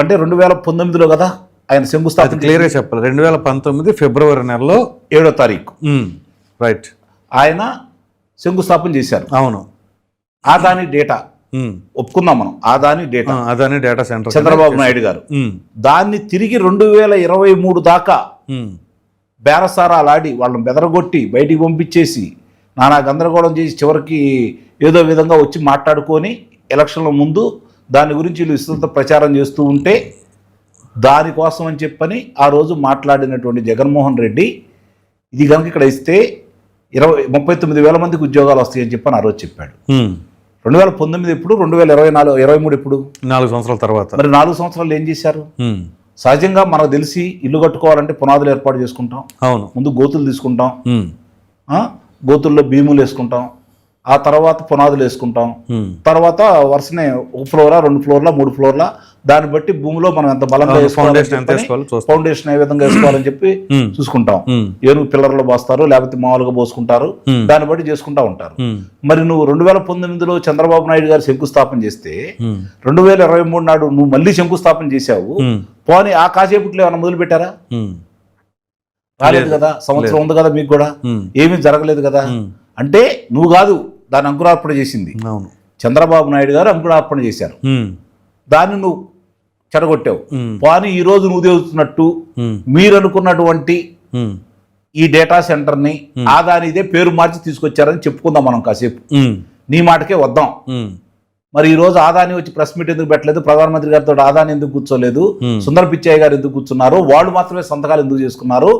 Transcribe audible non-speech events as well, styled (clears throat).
అంటే రెండు వేల పంతొమ్మిదిలో కదా ఆయన శంకుస్థాపన క్లియర్గా చెప్పాలి రెండు వేల పంతొమ్మిది ఫిబ్రవరి నెలలో ఏడో తారీఖు. రైట్ ఆయన శంకుస్థాపన చేశారు. అవును. ఆదాని డేటా ఒప్పుకుందాం మనం. Adani data. Adani data centre Chandrababu Naidu గారు. దాన్ని తిరిగి రెండు వేల ఇరవై మూడు దాకా బేరసారాలాడి వాళ్ళని బెదరగొట్టి బయటికి పంపించేసి నానా గందరగోళం చేసి చివరికి ఏదో విధంగా వచ్చి మాట్లాడుకొని ఎలక్షన్ల ముందు దాని గురించి వీళ్ళు విస్తృత ప్రచారం చేస్తూ ఉంటే దానికోసం అని చెప్పని ఆ రోజు మాట్లాడినటువంటి జగన్మోహన్ రెడ్డి ఇది కనుక ఇక్కడ ఇస్తే ఇరవై ముప్పై తొమ్మిది వేల మందికి ఉద్యోగాలు వస్తాయని చెప్పని ఆ రోజు చెప్పాడు. రెండు వేల పంతొమ్మిది ఎప్పుడు రెండు వేల ఇరవై నాలుగు ఇరవై మూడు ఎప్పుడు? నాలుగు సంవత్సరాల తర్వాత. మరి నాలుగు సంవత్సరాలు ఏం చేశారు? సహజంగా మనకు తెలిసి ఇల్లు కట్టుకోవాలంటే పునాదులు ఏర్పాటు చేసుకుంటాం. అవును. ముందు గోతులు తీసుకుంటాం? గోతుల్లో భీములు వేసుకుంటాం. ఆ తర్వాత పునాదులు వేసుకుంటాం. తర్వాత వరుసనే ఒక ఫ్లోరా రెండు ఫ్లోర్లా మూడు ఫ్లోర్లా దాన్ని బట్టి భూమిలో మనం ఎంత బలంగా ఫౌండేషన్ ఏ విధంగా వేసుకోవాలని (clears throat) చెప్పి చూసుకుంటాం. ఏనుగు పిల్లర్లు పోస్తారు లేకపోతే మామూలుగా పోసుకుంటారు. దాన్ని బట్టి చేసుకుంటా ఉంటారు. మరి నువ్వు రెండు వేల పంతొమ్మిదిలో చంద్రబాబు నాయుడు గారు శంకుస్థాపన చేస్తే రెండు వేల ఇరవై మూడు నాడు నువ్వు మళ్ళీ శంకుస్థాపన చేశావు. పోనీ ఆ కాసేపుట్లో ఏమైనా మొదలు పెట్టారా? రాలేదు కదా సంవత్సరం ఉంది కదా మీకు కూడా. ఏమీ జరగలేదు కదా. అంటే నువ్వు కాదు దాన్ని అంకురార్పణ చేసింది. అవును. చంద్రబాబు నాయుడు గారు అంకురార్పణ చేశారు. దాన్ని నువ్వు చెడగొట్టావు. కానీ ఈ రోజు నువ్వు తెలుస్తున్నట్టు మీరు అనుకున్నటువంటి ఈ డేటా సెంటర్ని ఆదాని ఇదే పేరు మార్చి తీసుకొచ్చారని చెప్పుకుందాం మనం కాసేపు. నీ మాటకే వద్దాం. మరి ఈ రోజు ఆదాని వచ్చి ప్రెస్ మీట్ ఎందుకు పెట్టలేదు? ప్రధానమంత్రి గారితో ఆదాని ఎందుకు కూర్చోలేదు. సుందర పిచ్చయ్య గారు ఎందుకు కూర్చున్నారు? వాళ్ళు మాత్రమే సంతకాలు ఎందుకు చేసుకున్నారు?